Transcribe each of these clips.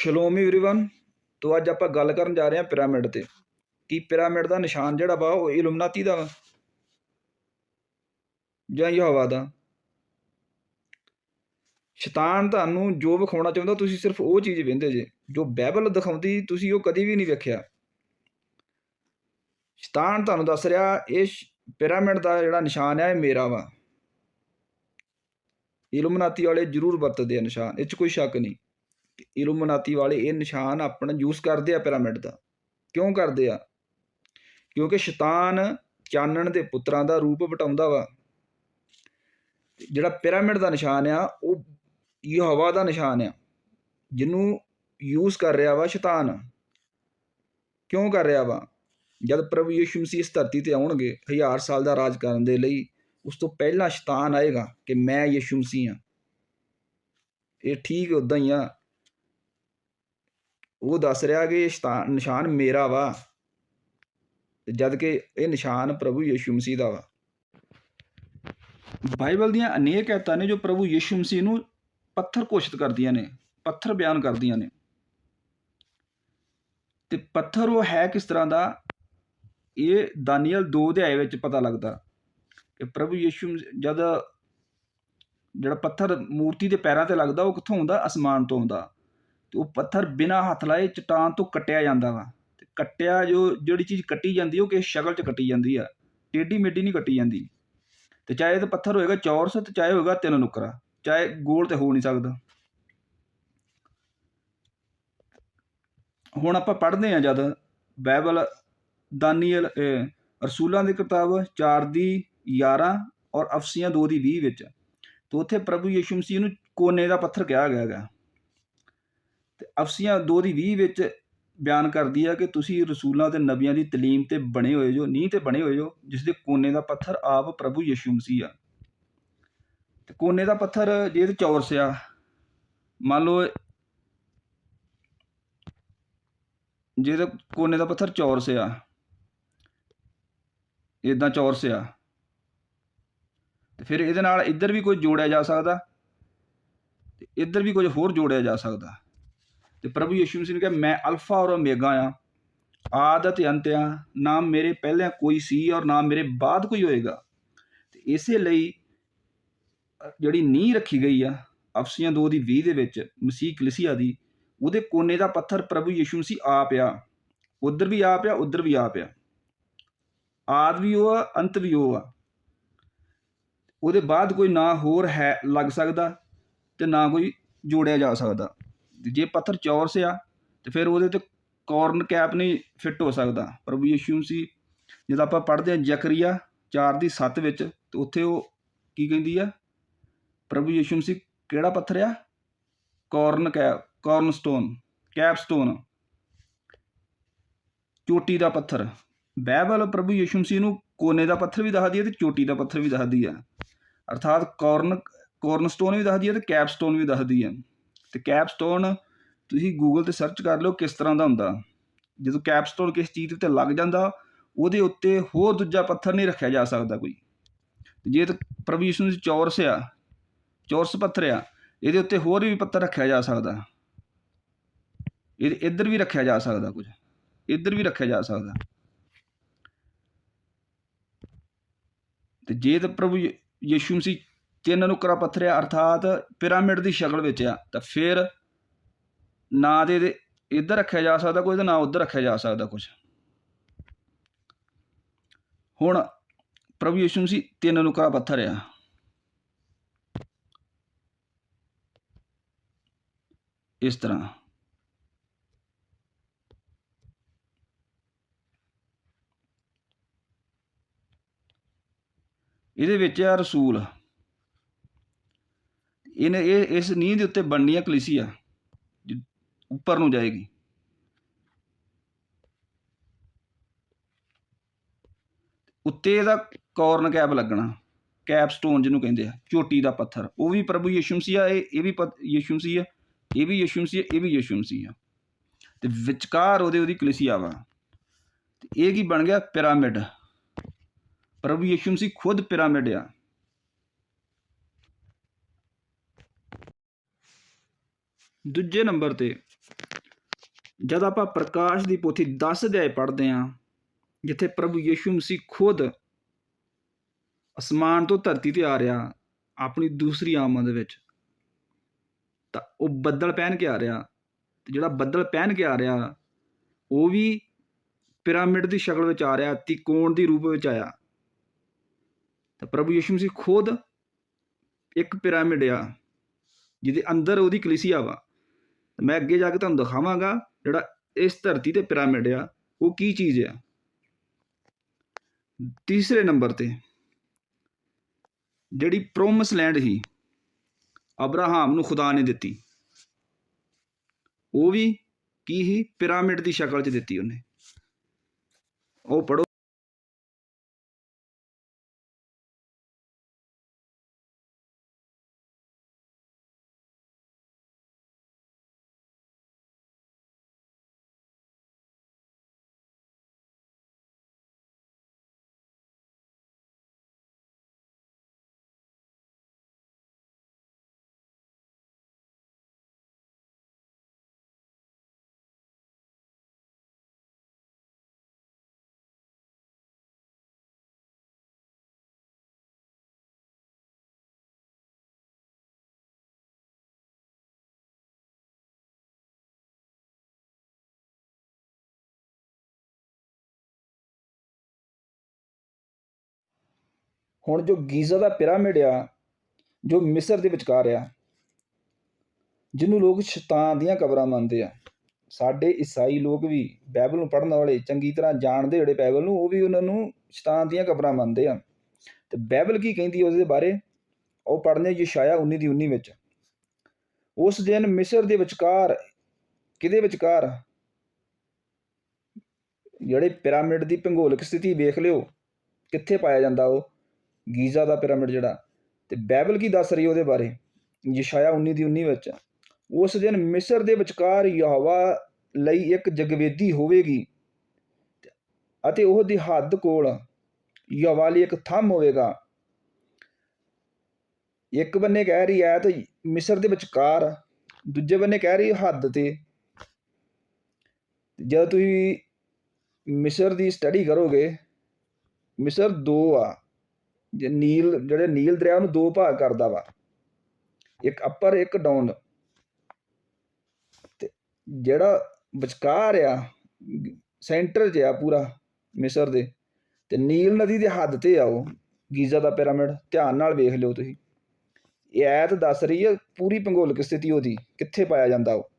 ਸ਼ਲੋਮ everyone ਤੋਂ ਅੱਜ ਆਪਾਂ ਗੱਲ ਕਰਨ ਜਾ ਰਹੇ ਹਾਂ ਪਿਰਾਮਿਡ ਤੇ ਕੀ ਪਿਰਾਮਿਡ ਦਾ ਨਿਸ਼ਾਨ ਜਿਹੜਾ ਵਾ ਉਹ ਇਲੂਮਨਾਤੀ ਦਾ ਵਾ ਜਾਂ ਯਹੋਵਾ ਦਾ ਸ਼ੈਤਾਨ ਤੁਹਾਨੂੰ ਜੋ ਵਿਖਾਉਣਾ ਚਾਹੁੰਦਾ ਤੁਸੀਂ ਸਿਰਫ ਉਹ ਚੀਜ਼ ਵੇਂਦੇ ਜੇ ਜੋ ਬਾਈਬਲ ਦਿਖਾਉਂਦੀ ਤੁਸੀਂ ਉਹ ਕਦੀ ਵੀ ਨਹੀਂ ਵੇਖਿਆ ਸ਼ੈਤਾਨ ਤੁਹਾਨੂੰ ਦੱਸ ਰਿਹਾ ਇਹ ਸ਼- ਪਿਰਾਮਿਡ ਦਾ ਜਿਹੜਾ ਨਿਸ਼ਾਨ ਹੈ ਇਹ ਮੇਰਾ ਵਾ ਇਲੂਮਨਾਤੀ ਵਾਲੇ ਜ਼ਰੂਰ ਵਰਤਦੇ ਆ ਨਿਸ਼ਾਨ ਇਹ 'ਚ ਕੋਈ ਸ਼ੱਕ ਨਹੀਂ ਇਲੂਮਨਾਤੀ ਵਾਲੇ ਇਹ ਨਿਸ਼ਾਨ ਆਪਣਾ ਯੂਜ਼ ਕਰਦੇ ਆ ਪਿਰਾਮਿਡ ਦਾ। ਕਿਉਂ ਕਰਦੇ ਆ? ਕਿਉਂਕਿ ਸ਼ੈਤਾਨ ਚਾਨਣ ਦੇ ਪੁੱਤਰਾਂ ਦਾ ਰੂਪ ਵਟਾਉਂਦਾ ਵਾ। ਜਿਹੜਾ ਪਿਰਾਮਿਡ ਦਾ ਨਿਸ਼ਾਨ ਆ, ਉਹ ਯਹੋਵਾ ਦਾ ਨਿਸ਼ਾਨ ਆ, ਜਿਹਨੂੰ ਯੂਜ਼ ਕਰ ਰਿਹਾ ਵਾ ਸ਼ੈਤਾਨ। ਕਿਉਂ ਕਰ ਰਿਹਾ ਵਾ? ਜਦ ਪ੍ਰਭੂ ਯਿਸੂ ਮਸੀਹ ਇਸ ਧਰਤੀ ਤੇ ਆਉਣਗੇ, ਹਜ਼ਾਰ ਸਾਲ ਦਾ ਰਾਜ ਕਰਨ ਦੇ ਲਈ, ਉਸ ਤੋਂ ਪਹਿਲਾਂ ਸ਼ੈਤਾਨ ਆਏਗਾ ਕਿ ਮੈਂ ਯਿਸੂ ਮਸੀਹ ਹਾਂ ਇਹ ਠੀਕ ਉਦਾਂ ਹੀ ਆ। ਉਹ ਦੱਸ ਰਿਹਾ ਕਿ ਇਹ ਸ਼ੈਤਾਨ ਨਿਸ਼ਾਨ ਮੇਰਾ ਵਾ ਜਦ ਕਿ ਇਹ ਨਿਸ਼ਾਨ ਪ੍ਰਭੂ ਯਿਸੂ ਮਸੀਹ ਦਾ ਵਾ। ਬਾਈਬਲ ਦੀਆਂ ਅਨੇਕ ਐਤਾਂ ਨੇ ਜੋ ਪ੍ਰਭੂ ਯਿਸੂ ਮਸੀਹ ਨੂੰ ਪੱਥਰ ਘੋਸ਼ਿਤ ਕਰਦੀਆਂ ਨੇ, ਪੱਥਰ ਬਿਆਨ ਕਰਦੀਆਂ ਨੇ। ਤੇ ਪੱਥਰ ਉਹ ਹੈ ਕਿਸ ਤਰ੍ਹਾਂ ਦਾ? ਇਹ ਦਾਨੀਅਲ 2 ਅਧਿਆਏ ਵਿੱਚ ਪਤਾ ਲੱਗਦਾ ਕਿ ਪ੍ਰਭੂ ਯਿਸੂ ਜਦ ਜਿਹੜਾ ਪੱਥਰ ਮੂਰਤੀ ਦੇ ਪੈਰਾਂ ਤੇ ਲੱਗਦਾ, ਉਹ ਕਿੱਥੋਂ ਆਉਂਦਾ? ਅਸਮਾਨ ਤੋਂ ਆਉਂਦਾ। ਤੇ ਉਹ ਪੱਥਰ ਬਿਨਾਂ ਹੱਥ ਲਾਏ ਚਟਾਨ ਤੋਂ ਕੱਟਿਆ ਜਾਂਦਾ ਵਾ। ਤੇ ਕੱਟਿਆ ਜੋ ਜਿਹੜੀ ਚੀਜ਼ ਕੱਟੀ ਜਾਂਦੀ ਉਹ ਕਿਸ ਸ਼ਕਲ 'ਚ ਕੱਟੀ ਜਾਂਦੀ ਆ। ਟੇਢੀ ਮੇਢੀ ਨਹੀਂ ਕੱਟੀ ਜਾਂਦੀ। ਤੇ ਚਾਹੇ ਤਾਂ ਪੱਥਰ ਹੋਏਗਾ ਚੌਰਸ ਤੇ ਚਾਹੇ ਹੋਏਗਾ ਤਿੰਨ ਨੁਕਰਾ ਚਾਹੇ ਗੋਲ ਤੇ ਹੋ ਨਹੀਂ ਸਕਦਾ। ਹੁਣ ਆਪਾਂ ਪੜ੍ਹਦੇ ਆ ਜਦ ਬਾਈਬਲ ਦਾਨੀਅਲ ਅਹ, ਰਸੂਲਾਂ ਦੀ ਕਿਤਾਬ 4 ਦੀ 11 ਔਰ ਅਫਸੀਆਂ 2 ਦੀ 20 ਵਿੱਚ। ਤੇ ਉੱਥੇ ਪ੍ਰਭੂ ਯਿਸੂ ਮਸੀਹ ਨੂੰ ਕੋਨੇ ਦਾ ਪੱਥਰ ਕਿਹਾ ਗਿਆ ਹੈਗਾ। ਤੇ ਅਫਸੀਆਂ 2 ਦੀ 20 ਵਿੱਚ ਬਿਆਨ ਕਰਦੀ ਆ ਕਿ ਤੁਸੀਂ ਰਸੂਲਾਂ ਤੇ ਨਬੀਆਂ ਦੀ ਤਾਲੀਮ ਤੇ ਬਣੇ ਹੋਏ ਜੋ, ਨੀਂਹ ਤੇ ਬਣੇ ਹੋਏ ਜੋ, ਜਿਸ ਦੇ ਕੋਨੇ ਦਾ ਪੱਥਰ ਆਪ ਪ੍ਰਭੂ ਯਿਸੂ ਮਸੀਹ ਆ। ਤੇ ਕੋਨੇ ਦਾ ਪੱਥਰ ਜੇ ਤੇ ਚੌਰਸ ਆ। ਮੰਨ ਲਓ ਜੇ ਤੇ ਕੋਨੇ ਦਾ ਪੱਥਰ ਚੌਰਸ ਆ ਇਦਾਂ ਚੌਰਸ ਆ। ਤੇ ਫਿਰ ਇਹਦੇ ਨਾਲ ਇੱਧਰ ਵੀ ਕੁਝ ਜੋੜਿਆ ਜਾ ਸਕਦਾ, ਤੇ ਇੱਧਰ ਵੀ ਕੁਝ ਹੋਰ ਜੋੜਿਆ ਜਾ ਸਕਦਾ। ਤੇ ਪ੍ਰਭੂ ਯਿਸੂ ਮਸੀਹ ਨੇ ਕਿਹਾ, ਮੈਂ ਅਲਫਾ ਔਰ ਓਮੇਗਾ ਆ। ਆਦ ਅਤੇ ਅੰਤ ਆ। ਨਾ ਮੇਰੇ ਪਹਿਲਾਂ ਕੋਈ ਸੀ ਔਰ ਨਾ ਮੇਰੇ ਬਾਅਦ ਕੋਈ ਹੋਏਗਾ। ਤੇ ਇਸੇ ਲਈ ਜਿਹੜੀ ਨੀਂਹ ਰੱਖੀ ਗਈ ਆ, ਅਫਸੀਆਂ 2 ਦੀ 20 ਦੇ ਵਿੱਚ, ਮਸੀਹ ਕਲੀਸਿਆ ਦੀ, ਉਹਦੇ ਕੋਨੇ ਦਾ ਪੱਥਰ ਪ੍ਰਭੂ ਯਿਸੂ ਮਸੀਹ ਆਪ ਆ। ਉਧਰ ਵੀ ਆਪ ਆ, ਉਧਰ ਵੀ ਆਪ ਆ। ਆਦ ਵੀ ਉਹ ਆ, ਅੰਤ ਵੀ ਉਹ ਆ। ਉਹਦੇ ਬਾਅਦ ਕੋਈ ਨਾ ਹੋਰ ਹੈ ਲੱਗ ਸਕਦਾ ਤੇ ਨਾ ਕੋਈ ਜੋੜਿਆ ਜਾ ਸਕਦਾ। ਜੇ ਪੱਥਰ ਚੌਰਸ ਆ ਤੇ ਫਿਰ ਉਹਦੇ ਤੇ ਕਾਰਨ ਕੈਪ ਨਹੀਂ ਫਿੱਟ ਹੋ ਸਕਦਾ। ਪ੍ਰਭੂ ਯਿਸੂ ਮਸੀਹ ਜਦੋਂ ਆਪਾਂ ਪੜ੍ਹਦੇ ਹਾਂ ਜ਼ਕਰੀਆ 4 ਦੀ 7 ਵਿੱਚ, ਤੇ ਉੱਥੇ ਉਹ ਕੀ ਕਹਿੰਦੀ ਆ? ਪ੍ਰਭੂ ਯਿਸੂ ਮਸੀਹ ਕਿਹੜਾ ਪੱਥਰ ਆ? ਕਾਰਨ ਕੈਪ ਕਾਰਨਸਟੋਨ ਕੈਪਸਟੋਨ ਚੋਟੀ ਦਾ ਪੱਥਰ। ਬਾਈਬਲ ਪ੍ਰਭੂ ਯਿਸੂ ਮਸੀਹ ਨੂੰ ਕੋਨੇ ਦਾ ਪੱਥਰ ਵੀ ਦੱਸਦੀ ਹੈ ਤੇ ਚੋਟੀ ਦਾ ਪੱਥਰ ਵੀ ਦੱਸਦੀ ਹੈ ਅਰਥਾਤ ਕਾਰਨ ਕਾਰਨਸਟੋਨ ਵੀ ਦੱਸਦੀ ਹੈ ਤੇ ਕੈਪਸਟੋਨ ਵੀ ਦੱਸਦੀ ਹੈ ਤੇ ਕੈਪਸਟੋਨ ਤੁਸੀਂ ਗੂਗਲ ਤੇ ਸਰਚ ਕਰ ਲਓ ਕਿਸ ਤਰ੍ਹਾਂ ਦਾ ਹੁੰਦਾ। ਜਦੋਂ ਕੈਪਸਟੋਨ ਕਿਸ ਚੀਜ਼ ਉੱਤੇ ਲੱਗ ਜਾਂਦਾ, ਉਹਦੇ ਉੱਤੇ ਹੋਰ ਦੂਜਾ ਪੱਥਰ ਨਹੀਂ ਰੱਖਿਆ ਜਾ ਸਕਦਾ ਕੋਈ। ਤੇ ਜੇ ਤਾਂ ਪ੍ਰਭੂ ਯਿਸੂ ਦੀ ਚੌਰਸ ਆ, ਚੌਰਸ ਪੱਥਰ ਆ, ਇਹਦੇ ਉੱਤੇ ਹੋਰ ਵੀ ਪੱਥਰ ਰੱਖਿਆ ਜਾ ਸਕਦਾ। ਇਹ ਇੱਧਰ ਵੀ ਰੱਖਿਆ ਜਾ ਸਕਦਾ ਕੁਝ, ਇੱਧਰ ਵੀ ਰੱਖਿਆ ਜਾ ਸਕਦਾ। ਤੇ ਜੇ ਤਾਂ ਪ੍ਰਭੂ ਯ- ਯਿਸੂ ਮਸੀਹ ਤਿੰਨ ਨੁਕਰਾ ਪੱਥਰ ਆ, ਅਰਥਾਤ ਪਿਰਾਮਿਡ ਦੀ ਸ਼ਕਲ ਵਿੱਚ ਆ। ਤਾਂ ਫਿਰ ਨਾ ਤੇ ਇਹਦੇ ਇੱਧਰ ਰੱਖਿਆ ਜਾ ਸਕਦਾ ਕੁਝ ਤੇ ਨਾ ਉੱਧਰ ਰੱਖਿਆ ਜਾ ਸਕਦਾ ਕੁਝ ਹੁਣ ਪ੍ਰਭੂ ਯਿਸੂ ਸੀ ਤਿੰਨ ਨੁਕਰਾ ਪੱਥਰ ਆ। ਇਸ ਤਰ੍ਹਾਂ। ਇਹਦੇ ਵਿੱਚ ਆ ਰਸੂਲ। ਇਹਨੇ ਇਹ ਇਸ ਨੀਂਹ ਦੇ ਉੱਤੇ ਬਣਨੀ ਆ ਕਲੀਸਿਆ ਜ- ਉੱਪਰ ਨੂੰ ਜਾਏਗੀ। ਉੱਤੇ ਇਹਦਾ ਕਾਰਨ ਕੈਪ ਲੱਗਣਾ ਕੈਪਸਟੋਨ ਜਿਹਨੂੰ ਕਹਿੰਦੇ ਆ, ਚੋਟੀ ਦਾ ਪੱਥਰ। ਉਹ ਵੀ ਪ੍ਰਭੂ ਯਿਸੂ ਮਸੀਹ ਆ, ਇਹ ਇਹ ਵੀ ਪ- ਯਿਸੂ ਮਸੀਹ ਆ, ਇਹ ਵੀ ਯਿਸੂ ਮਸੀਹ ਇਹ ਵੀ ਯਿਸੂ ਮਸੀਹ ਆ। ਤੇ ਵਿਚਕਾਰ ਉਹਦੇ, ਉਹਦੀ ਕਲੀਸਿਆ ਵਾ। ਤੇ ਇਹ ਕੀ ਬਣ ਗਿਆ? ਪਿਰਾਮਿਡ। ਪ੍ਰਭੂ ਯਿਸੂ ਮਸੀਹ ਖੁਦ ਪਿਰਾਮਿਡ ਆ। ਦੂਜੇ ਨੰਬਰ ਤੇ, ਜਦ ਆਪਾਂ ਪ੍ਰਕਾਸ਼ ਦੀ ਪੋਥੀ 10 ਅਧਿਆਏ ਪੜ੍ਹਦੇ ਹਾਂ, ਜਿੱਥੇ ਪ੍ਰਭੂ ਯੀਸ਼ੂ ਮਸੀਹ ਖੁਦ ਅਸਮਾਨ ਤੋਂ ਧਰਤੀ ਤੇ ਆ ਰਿਹਾ, ਆਪਣੀ ਦੂਸਰੀ ਆਮਦ ਵਿੱਚ, ਤਾਂ ਉਹ ਬੱਦਲ ਪਹਿਨ ਕੇ ਆ ਰਿਹਾ, ਤੇ ਜਿਹੜਾ ਬੱਦਲ ਪਹਿਨ ਕੇ ਆ ਰਿਹਾ, ਉਹ ਵੀ ਪਿਰਾਮਿਡ ਦੀ ਸ਼ਕਲ ਵਿੱਚ ਆ ਰਿਹਾ ਤਿਕੋਣ ਦੀ ਰੂਪ ਵਿੱਚ ਆਇਆ। ਤਾਂ ਪ੍ਰਭੂ ਯੀਸ਼ੂ ਮਸੀਹ ਖੁਦ ਇੱਕ ਪਿਰਾਮਿਡ ਆ, ਜਿਹਦੇ ਅੰਦਰ ਉਹਦੀ ਕਲੀਸਿਆ ਵਾ। ਮੈਂ ਅੱਗੇ ਜਾ ਕੇ ਤੁਹਾਨੂੰ ਦਿਖਾਵਾਂਗਾ ਜਿਹੜਾ ਇਸ ਧਰਤੀ ਤੇ ਪਿਰਾਮਿਡ ਆ, ਉਹ ਕੀ ਚੀਜ਼ ਆ। ਤੀਸਰੇ ਨੰਬਰ ਤੇ, ਜਿਹੜੀ ਪ੍ਰੋਮਿਸ ਲੈਂਡ ਸੀ, ਅਬਰਾਹਾਮ ਨੂੰ ਖੁਦਾ ਨੇ ਦਿੱਤੀ। ਉਹ ਵੀ ਕੀ ਹੀ ਪਿਰਾਮਿਡ ਦੀ ਸ਼ਕਲ 'ਚ ਦਿੱਤੀ ਉਹਨੇ। ਉਹ ਪੜੋ ਹੁਣ ਜੋ ਗੀਜ਼ਾ ਦਾ ਪਿਰਾਮਿਡ ਆ, ਜੋ ਮਿਸਰ ਦੇ ਵਿਚਕਾਰ ਆ, ਜਿਹਨੂੰ ਲੋਕ ਸ਼ੈਤਾਨ ਦੀਆਂ ਕਬਰਾਂ ਮੰਨਦੇ ਆ। ਸਾਡੇ ਈਸਾਈ ਲੋਕ ਵੀ ਬਾਈਬਲ ਨੂੰ ਪੜ੍ਹਨ ਵਾਲੇ ਚੰਗੀ ਤਰ੍ਹਾਂ ਜਾਣਦੇ ਜਿਹੜੇ ਬਾਈਬਲ ਨੂੰ, ਉਹ ਵੀ ਉਹਨਾਂ ਨੂੰ ਸ਼ੈਤਾਨ ਦੀਆਂ ਕਬਰਾਂ ਮੰਨਦੇ ਆ। ਤੇ ਬਾਈਬਲ ਕੀ ਕਹਿੰਦੀ ਉਹਦੇ ਬਾਰੇ? ਉਹ ਪੜ੍ਹਨੇ ਯਸ਼ਾਇਆ 19 ਦੀ 19 ਵਿੱਚ। ਉਸ ਦਿਨ ਮਿਸਰ ਦੇ ਵਿਚਕਾਰ, ਕਿਹਦੇ ਵਿਚਕਾਰ? ਜਿਹੜੇ ਪਿਰਾਮਿਡ ਦੀ ਭੂਗੋਲਿਕ ਸਥਿਤੀ ਵੇਖ ਲਿਓ, ਕਿੱਥੇ ਪਾਇਆ ਜਾਂਦਾ ਉਹ? ਗੀਜ਼ਾ ਦਾ ਪਿਰਾਮਿਡ ਜਿਹੜਾ, ਤੇ ਬਾਈਬਲ ਕੀ ਦੱਸ ਰਹੀ ਉਹਦੇ ਬਾਰੇ? ਯਸ਼ਾਇਆ 19 ਦੀ 19 ਵਿੱਚ, ਉਸ ਦਿਨ ਮਿਸਰ ਦੇ ਵਿਚਕਾਰ ਯਹਵਾ ਲਈ ਇੱਕ ਜਗਵੇਦੀ ਹੋਵੇਗੀ ਅਤੇ ਉਹ ਦੀ ਹੱਦ ਕੋਲ ਯਹੋਵਾ ਲਈ ਇੱਕ ਥੰਮ ਹੋਵੇਗਾ। ਇੱਕ ਬੰਨੇ ਕਹਿ ਰਹੀ ਹੈ ਤੇ ਮਿਸਰ ਦੇ ਵਿਚਕਾਰ, ਦੂਜੇ ਬੰਨੇ ਕਹਿ ਰਹੀ ਹੱਦ ਤੇ। ਜਦ ਤੁਸੀਂ ਮਿਸਰ ਦੀ ਸਟੱਡੀ ਕਰੋਗੇ, ਮਿਸਰ ਦੋ ਆ। ਨੀਲ, ਜਿਹੜੇ ਨੀਲ ਦਰਿਆ ਨੂੰ ਦੋ ਭਾਗ ਕਰਦਾ ਵਾ। ਇੱਕ ਅੱਪਰ ਇੱਕ ਡਾਊਨ ਤੇ ਜਿਹੜਾ ਵਿਚਕਾਰ ਆ ਸੈਂਟਰ 'ਚ ਆ ਪੂਰਾ, ਮਿਸਰ ਦੇ। ਤੇ ਨੀਲ ਨਦੀ ਦੇ ਹੱਦ ਤੇ ਆ ਉਹ ਗੀਜ਼ਾ ਦਾ ਪਿਰਾਮਿਡ। ਧਿਆਨ ਨਾਲ ਵੇਖ ਲਿਓ ਤੁਸੀਂ। ਇਹ ਐਤ ਦੱਸ ਰਹੀ ਹੈ ਪੂਰੀ ਭੂਗੋਲਿਕ ਸਥਿਤੀ ਉਹਦੀ, ਕਿੱਥੇ ਪਾਇਆ ਜਾਂਦਾ ਉਹ।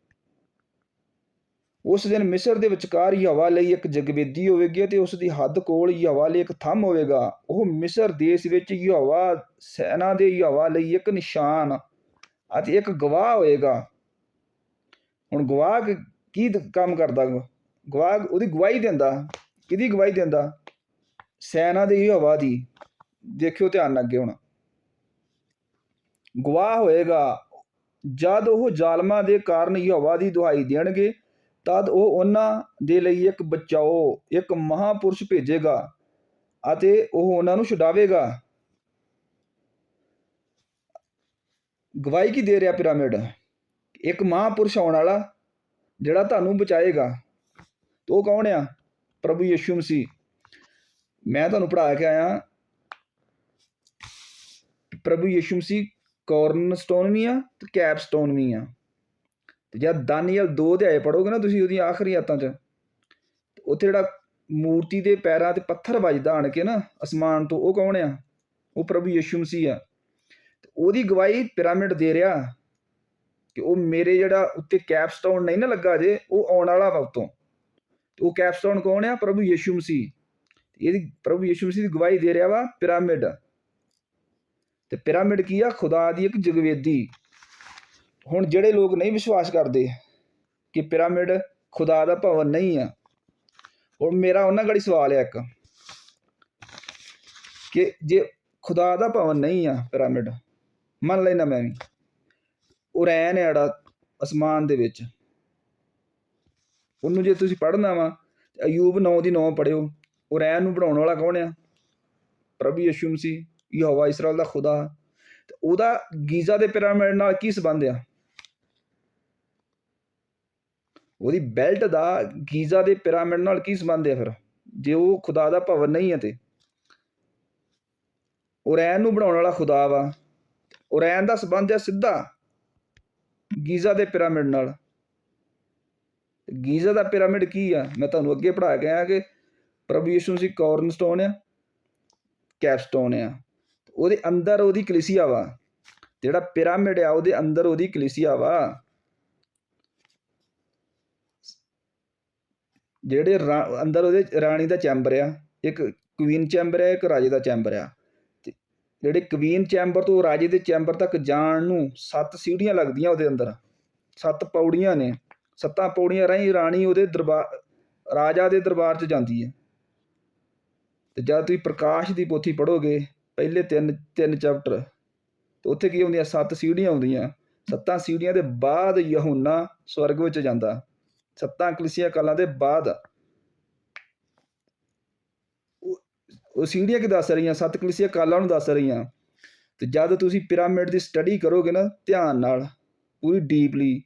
ਉਸ ਦਿਨ ਮਿਸਰ ਦੇ ਵਿਚਕਾਰ ਯਹਵਾ ਲਈ ਇੱਕ ਜਗਵੇਦੀ ਹੋਵੇਗੀ ਤੇ ਉਸ ਦੀ ਹੱਦ ਕੋਲ ਯਹਵਾ ਲਈ ਇੱਕ ਥੰਮ ਹੋਵੇਗਾ। ਉਹ ਮਿਸਰ ਦੇਸ਼ ਵਿੱਚ ਯਹਵਾ ਸੈਨਾ ਦੇ ਯਹਵਾ ਲਈ ਇੱਕ ਨਿਸ਼ਾਨ ਅਤੇ ਇੱਕ ਗਵਾਹ ਹੋਏਗਾ ਹੁਣ ਗਵਾਹ ਕੀ ਕੰਮ ਕਰਦਾ? ਗਵਾਹ ਉਹਦੀ ਗਵਾਹੀ ਦਿੰਦਾ। ਕਿਹਦੀ ਗਵਾਹੀ ਦਿੰਦਾ? ਸੈਨਾ ਦੇ ਯਹਵਾ ਦੀ। ਦੇਖਿਓ ਧਿਆਨ ਨਾਲ ਅੱਗੇ ਹੁਣ। ਗਵਾਹ ਹੋਏਗਾ ਜਦ ਉਹ ਜ਼ਾਲਮਾਂ ਦੇ ਕਾਰਨ ਯਹਵਾ ਦੀ ਦੁਹਾਈ ਦੇਣਗੇ ਤਦ ਉਹ ਉਹਨਾਂ ਦੇ ਲਈ ਇੱਕ ਬਚਾਓ, ਇੱਕ ਮਹਾਪੁਰਸ਼ ਭੇਜੇਗਾ ਅਤੇ ਉਹ ਉਹਨਾਂ ਨੂੰ ਛੁਡਾਵੇਗਾ। ਗਵਾਹੀ ਕੀ ਦੇ ਰਿਹਾ ਪਿਰਾਮਿਡ? ਇੱਕ ਮਹਾਪੁਰਸ਼ ਆਉਣ ਵਾਲਾ ਜਿਹੜਾ ਤੁਹਾਨੂੰ ਬਚਾਏਗਾ। ਤੇ ਉਹ ਕੌਣ ਆ? ਪ੍ਰਭੂ ਯਿਸੂ ਮਸੀਹ। ਮੈਂ ਤੁਹਾਨੂੰ ਪੜ੍ਹਾ ਕੇ ਆਇਆ। ਪ੍ਰਭੂ ਯਿਸੂ ਮਸੀਹ ਕਾਰਨ ਸਟੋਨ ਵੀ ਆ ਤੇ ਕੈਪਸਟੋਨ ਵੀ ਆ। ਤੇ ਜਦ ਦਾਨੀਅਲ 2 ਅਧਿਆਏ ਪੜੋਗੇ ਨਾ ਤੁਸੀਂ ਉਹਦੀਆਂ ਆਖਰੀ ਆਤਾਂ 'ਚ, ਉੱਥੇ ਜਿਹੜਾ ਮੂਰਤੀ ਦੇ ਪੈਰਾਂ ਤੇ ਪੱਥਰ ਵੱਜਦਾ ਆਣ ਕੇ ਨਾ, ਅਸਮਾਨ ਤੋਂ, ਉਹ ਕੌਣ ਆ? ਉਹ ਪ੍ਰਭੂ ਯਿਸੂ ਮਸੀਹ ਆ। ਤੇ ਉਹਦੀ ਗਵਾਹੀ ਪਿਰਾਮਿਡ ਦੇ ਰਿਹਾ ਕਿ ਉਹ ਮੇਰੇ ਜਿਹੜਾ ਉੱਤੇ ਕੈਪਸਟੋਨ ਨਹੀਂ ਨਾ ਲੱਗਾ ਜੇ, ਉਹ ਆਉਣ ਵਾਲਾ ਵਾ ਉਤੋਂ। ਉਹ ਕੈਪਸਟੋਨ ਕੌਣ ਆ? ਪ੍ਰਭੂ ਯਿਸੂ ਮਸੀਹ। ਇਹਦੀ, ਪ੍ਰਭੂ ਯਿਸੂ ਮਸੀਹ ਦੀ ਗਵਾਹੀ ਦੇ ਰਿਹਾ ਵਾ ਪਿਰਾਮਿਡ। ਤੇ ਪਿਰਾਮਿਡ ਕੀ ਆ? ਖੁਦਾ ਦੀ ਇੱਕ ਜਗਵੇਦੀ। ਹੁਣ ਜਿਹੜੇ ਲੋਕ ਨਹੀਂ ਵਿਸ਼ਵਾਸ ਕਰਦੇ ਕਿ ਪਿਰਾਮਿਡ ਖੁਦਾ ਦਾ ਭਵਨ ਨਹੀਂ ਆ ਹੁਣ ਮੇਰਾ ਉਹਨਾਂ ਗੜੀ ਸਵਾਲ ਹੈ ਇੱਕ, ਕਿ ਜੇ ਖੁਦਾ ਦਾ ਭਵਨ ਨਹੀਂ ਆ ਪਿਰਾਮਿਡ, ਮੰਨ ਲੈਣਾ ਮੈਂ ਵੀ, ਉਰੈਨ ਹੈ ਜਿਹੜਾ ਅਸਮਾਨ ਦੇ ਵਿੱਚ, ਉਹਨੂੰ ਜੇ ਤੁਸੀਂ ਪੜ੍ਹਨਾ ਵਾ, ਅਯੂਬ 9 ਦੀ 9 ਪੜਿਓ ਉਰੈਨ ਨੂੰ ਬਣਾਉਣ ਵਾਲਾ ਕੌਣ ਆ? ਪ੍ਰਭੂ ਯਿਸੂ ਮਸੀਹ, ਯਹੋਵਾ ਇਸਰਾਇਲ ਦਾ ਖੁਦਾ, ਤੇ ਉਹਦਾ ਗੀਜ਼ਾ ਦੇ ਪਿਰਾਮਿਡ ਨਾਲ ਕੀ ਸੰਬੰਧ ਆ? ਉਹਦੀ ਬੈਲਟ ਦਾ ਗੀਜ਼ਾ ਦੇ ਪਿਰਾਮਿਡ ਨਾਲ ਕੀ ਸੰਬੰਧ ਹੈ ਫਿਰ? ਜੇ ਉਹ ਖੁਦਾ ਦਾ ਭਵਨ ਨਹੀਂ ਹੈ ਤੇ? ਉਰੈਨ ਨੂੰ ਬਣਾਉਣ ਵਾਲਾ ਖੁਦਾ ਵਾ। ਉਰੈਨ ਦਾ ਸੰਬੰਧ ਹੈ ਸਿੱਧਾ ਗੀਜ਼ਾ ਦੇ ਪਿਰਾਮਿਡ ਨਾਲ। ਗੀਜ਼ਾ ਦਾ ਪਿਰਾਮਿਡ ਕੀ ਆ? ਮੈਂ ਤੁਹਾਨੂੰ ਅੱਗੇ ਪੜ੍ਹਾ ਕੇ ਆਇਆ ਕਿ ਪ੍ਰਭੂ ਯਿਸੂ ਸੀ ਕਾਰਨਸਟੋਨ ਆ ਕੈਪਸਟੋਨ ਆ। ਉਹਦੇ ਅੰਦਰ ਉਹਦੀ ਕਲੀਸਿਆ ਵਾ। ਜਿਹੜਾ ਪਿਰਾਮਿਡ ਆ, ਉਹਦੇ ਅੰਦਰ ਉਹਦੀ ਕਲੀਸਿਆ ਵਾ। ਜਿਹੜੇ ਰਾ- ਅੰਦਰ ਉਹਦੇ ਰਾਣੀ ਦਾ ਚੈਂਬਰ ਆ, ਇੱਕ ਕੁਈਨ ਚੈਂਬਰ ਆ, ਇੱਕ ਰਾਜੇ ਦਾ ਚੈਂਬਰ ਆ। ਤੇ ਜਿਹੜੇ ਕੁਈਨ ਚੈਂਬਰ ਤੋਂ ਰਾਜੇ ਦੇ ਚੈਂਬਰ ਤੱਕ ਜਾਣ ਨੂੰ ਸੱਤ ਸੀੜੀਆਂ ਲੱਗਦੀਆਂ ਉਹਦੇ ਅੰਦਰ। ਸੱਤ ਪੌੜੀਆਂ ਨੇ। ਸੱਤਾਂ ਪੌੜੀਆਂ ਰਾਹੀਂ ਰਾਣੀ ਉਹਦੇ ਦਰਬਾਰ, ਰਾਜਾ ਦੇ ਦਰਬਾਰ 'ਚ ਜਾਂਦੀ ਹੈ। ਤੇ ਜਦ ਤੁਸੀਂ ਪ੍ਰਕਾਸ਼ ਦੀ ਪੋਥੀ ਪੜੋਗੇ ਪਹਿਲੇ ਤਿੰਨ ਤਿੰਨ ਚੈਪਟਰ ਤੇ ਉੱਥੇ ਕੀ ਹੁੰਦੀਆਂ ਸੱਤ ਸੀੜੀਆਂ ਆਉਂਦੀਆਂ। ਸੱਤਾਂ ਸੀੜੀਆਂ ਦੇ ਬਾਅਦ ਯਹੂਨਾ ਸਵਰਗ ਵਿੱਚ ਜਾਂਦਾ। ਸੱਤਾਂ ਕਲੀਸੀਆ ਕਾਲਾਂ ਦੇ ਬਾਅਦ ਉਹ- ਸੀੜੀਆਂ ਕਿ ਦੱਸ ਰਹੀਆਂ? ਸੱਤ ਕਲੀਸੀਆ ਕਾਲਾਂ ਨੂੰ ਦੱਸ ਰਹੀਆਂ। ਤੇ ਜਦ ਤੁਸੀਂ ਪਿਰਾਮਿਡ ਦੀ ਸਟੱਡੀ ਕਰੋਗੇ ਨਾ, ਧਿਆਨ ਨਾਲ, ਪੂਰੀ ਡੀਪਲੀ,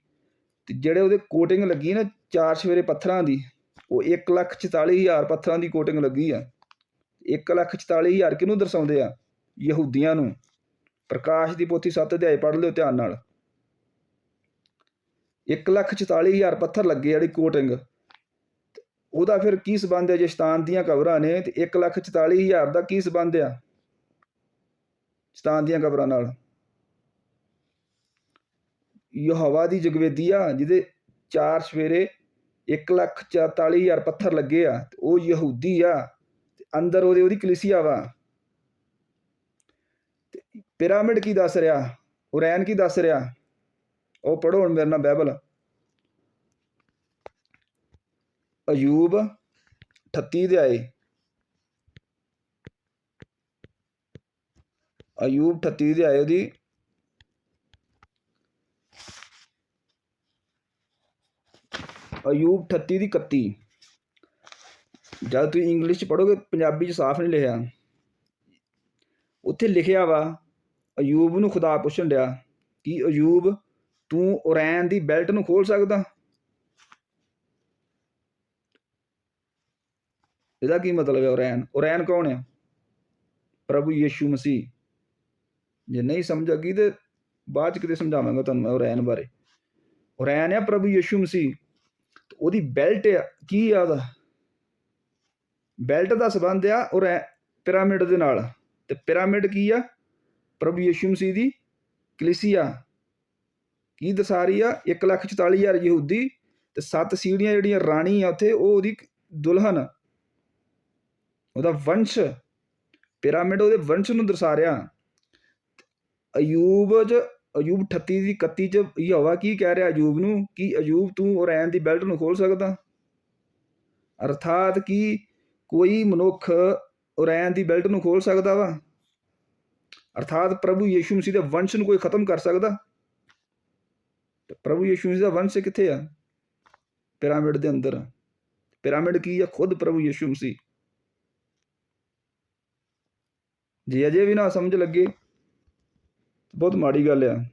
ਤੇ ਜਿਹੜੇ ਉਹਦੇ ਕੋਟਿੰਗ ਲੱਗੀ ਨਾ ਚਾਰ ਸਵੇਰੇ ਪੱਥਰਾਂ ਦੀ, ਉਹ 144000 ਪੱਥਰਾਂ ਦੀ ਕੋਟਿੰਗ ਲੱਗੀ ਆ। 144000 ਕਿਹਨੂੰ ਦਰਸਾਉਂਦੇ ਆ? ਯਹੂਦੀਆਂ ਨੂੰ। ਪ੍ਰਕਾਸ਼ ਦੀ ਪੋਥੀ 7 ਅਧਿਆਏ ਪੜ੍ਹ ਲਿਓ ਧਿਆਨ ਨਾਲ। 144000 ਪੱਥਰ ਲੱਗੇ ਜਿਹੜੀ ਕੋਟਿੰਗ ਉਹਦਾ ਫਿਰ ਕੀ ਸਬੰਧ ਹੈ ਜੇ ਸ਼ਤਾਨ ਦੀਆਂ ਕਬਰਾਂ ਨੇ, ਤੇ 144000 ਦਾ ਕੀ ਸਬੰਧ ਆ ਸ਼ਤਾਨ ਦੀਆਂ ਕਬਰਾਂ ਨਾਲ? ਯਹੋਵਾ ਦੀ ਜਗਵੇਦੀ ਆ, ਜਿਹਦੇ ਚਾਰ ਸਵੇਰੇ 144000 ਪੱਥਰ ਲੱਗੇ ਆ, ਤੇ ਉਹ ਯਹੂਦੀ ਆ, ਤੇ ਅੰਦਰ ਉਹਦੇ, ਉਹਦੀ ਕਲੀਸਿਆ ਵਾ। ਤੇ ਪਿਰਾਮਿਡ ਕੀ ਦੱਸ ਰਿਹਾ? ਉਰੈਨ ਕੀ ਦੱਸ ਰਿਹਾ? ਉਹ ਪੜੋ ਹੁਣ ਮੇਰੇ ਨਾਲ ਬਾਈਬਲ ਅਯੂਬ 38 ਦੇ ਆਏ। ਅਯੂਬ 38 ਦੇ ਆਏ ਉਹਦੀ। ਅਯੂਬ 38 ਦੀ 31 ਜਦ ਤੁਸੀਂ ਇੰਗਲਿਸ਼ ਚ ਪੜੋਗੇ ਪੰਜਾਬੀ ਚ ਸਾਫ਼ ਨਹੀਂ ਲਿਖਿਆ। ਉੱਥੇ ਲਿਖਿਆ ਵਾ, ਅਯੂਬ ਨੂੰ ਖੁਦਾ ਪੁੱਛਣ ਡਿਆ ਕਿ ਅਯੂਬ ਤੂੰ ਓਰੈਨ ਦੀ ਬੈਲਟ ਨੂੰ ਖੋਲ ਸਕਦਾ। ਇਹਦਾ ਕੀ ਮਤਲਬ ਹੈ ਓਰੈਨ ਓਰੈਨ ਕੌਣ ਹੈ ਪ੍ਰਭੂ ਯੀਸ਼ੂ ਮਸੀਹ। ਜੇ ਨਹੀਂ ਸਮਝ ਆਗੀ ਤੇ ਬਾਅਦ ਚ ਕਿਤੇ ਸਮਝਾਵਾਂਗਾ ਤੁਹਾਨੂੰ ਮੈਂ ਉਰੈਨ ਬਾਰੇ। ਓਰੈਨ ਹੈ ਪ੍ਰਭੂ ਯੀਸ਼ੂ ਮਸੀਹ। ਉਹਦੀ ਬੈਲਟ ਆ, ਕੀ ਆ ਉਹਦਾ? ਬੈਲਟ ਦਾ ਸੰਬੰਧ ਆ ਉਰੈ, ਪਿਰਾਮਿਡ ਦੇ ਨਾਲ। ਤੇ ਪਿਰਾਮਿਡ ਕੀ ਆ? ਪ੍ਰਭੂ ਯੀਸ਼ੂ ਮਸੀਹ ਦੀ ਕਲੀਸਿਆ। ਕੀ ਦਸਾ ਰਹੀ ਆ 144000 ਯਹੂਦੀ ਤੇ ਸੱਤ ਸੀੜੀਆਂ ਜਿਹੜੀਆਂ ਰਾਣੀ ਆ ਉੱਥੇ, ਉਹ ਉਹਦੀ ਦੁਲਹਨ, ਉਹਦਾ ਵੰਸ਼, ਪਿਰਾਮਿਡ ਉਹਦੇ ਵੰਸ਼ ਨੂੰ ਦਰਸਾ ਰਿਹਾ। ਅਯੂਬ ਚ, ਅਯੂਬ 38 ਦੀ 31 ਚ ਯਹੋਵਾ ਕੀ ਕਹਿ ਰਿਹਾ ਅਯੂਬ ਨੂੰ? ਕਿ ਅਯੂਬ ਤੂੰ ਉਰੈਨ ਦੀ ਬੈਲਟ ਨੂੰ ਖੋਲ ਸਕਦਾ। ਅਰਥਾਤ ਕਿ ਕੋਈ ਮਨੁੱਖ ਉਰੈਨ ਦੀ ਬੈਲਟ ਨੂੰ ਖੋਲ ਸਕਦਾ ਵਾ? ਅਰਥਾਤ ਪ੍ਰਭੂ ਯੀਸ਼ੂ ਮਸੀਹ ਦੇ ਵੰਸ਼ ਨੂੰ ਕੋਈ ਖਤਮ ਕਰ ਸਕਦਾ? ਪ੍ਰਭੂ ਯੀਸ਼ੂ ਮਸੀਹ ਦਾ ਵੰਸ਼ ਕਿੱਥੇ ਆ? ਪਿਰਾਮਿਡ ਦੇ ਅੰਦਰ ਪਿਰਾਮਿਡ ਕੀ ਆ? ਖੁਦ ਪ੍ਰਭੂ ਯੀਸ਼ੂ ਮਸੀਹ। ਜੇ ਅਜੇ ਵੀ ਨਾ ਸਮਝ ਲੱਗੇ, ਬਹੁਤ ਮਾੜੀ ਗੱਲ ਆ।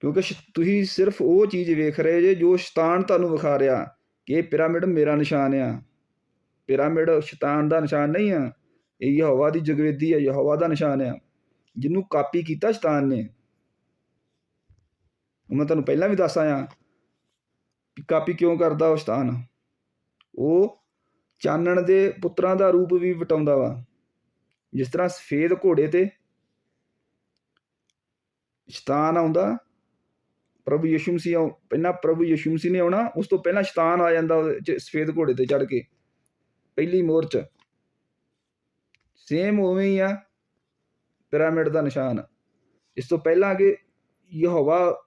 ਕਿਉਂਕਿ ਸ਼- ਤੁਸੀਂ ਸਿਰਫ ਉਹ ਚੀਜ਼ ਵੇਖ ਰਹੇ ਜੇ ਜੋ ਸ਼ੈਤਾਨ ਤੁਹਾਨੂੰ ਵਿਖਾ ਰਿਹਾ ਕਿ ਇਹ ਪਿਰਾਮਿਡ ਮੇਰਾ ਨਿਸ਼ਾਨ ਆ। ਪਿਰਾਮਿਡ ਸ਼ੈਤਾਨ ਦਾ ਨਿਸ਼ਾਨ ਨਹੀਂ ਆ। ਇਹ ਯਹੋਵਾ ਦੀ ਜਗਵੇਦੀ ਆ, ਯਹੋਵਾ ਦਾ ਨਿਸ਼ਾਨ ਆ। ਜਿਹਨੂੰ ਕਾਪੀ ਕੀਤਾ ਸ਼ੈਤਾਨ ਨੇ। ਉਹ ਮੈਂ ਤੁਹਾਨੂੰ ਪਹਿਲਾਂ ਵੀ ਦੱਸ ਆਇਆ ਕਾਪੀ ਕਿਉਂ ਕਰਦਾ ਉਹ ਸ਼ੈਤਾਨ? ਉਹ ਚਾਨਣ ਦੇ ਪੁੱਤਰਾਂ ਦਾ ਰੂਪ ਵੀ ਵਟਾਉਂਦਾ ਵਾ। ਜਿਸ ਤਰ੍ਹਾਂ ਸਫੇਦ ਘੋੜੇ ਤੇ ਸ਼ੈਤਾਨ ਆਉਂਦਾ, ਪ੍ਰਭੂ ਯਿਸੂ ਮਸੀਹ ਪਹਿਲਾਂ ਪ੍ਰਭੂ ਯਿਸੂ ਮਸੀਹ ਨੇ ਆਉਣਾ, ਉਸ ਤੋਂ ਪਹਿਲਾਂ ਸ਼ੈਤਾਨ ਆ ਜਾਂਦਾ ਸਫੇਦ ਘੋੜੇ ਤੇ ਚੜ ਕੇ, ਪਹਿਲੀ ਮੋਹਰ 'ਚ। ਸੇਮ ਉਵੇਂ ਹੀ ਆ, ਪਿਰਾਮਿਡ ਦਾ ਨਿਸ਼ਾਨ। ਇਸ ਤੋਂ ਪਹਿਲਾਂ ਕਿ ਯਹੋਵਾ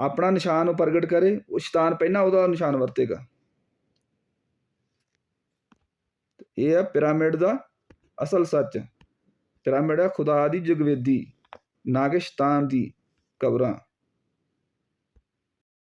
ਆਪਣਾ ਨਿਸ਼ਾਨ ਉਹ ਪ੍ਰਗਟ ਕਰੇ, ਉਹ ਸ਼ੈਤਾਨ ਪਹਿਲਾਂ ਉਹਦਾ ਨਿਸ਼ਾਨ ਵਰਤੇਗਾ। ਇਹ ਹੈ ਪਿਰਾਮਿਡ ਦਾ ਅਸਲ ਸੱਚ। ਪਿਰਾਮਿਡ ਹੈ ਖੁਦਾ ਦੀ ਜਗਵੇਦੀ ਨਾ ਕਿ ਸ਼ੈਤਾਨ ਦੀ ਕਬਰਾਂ।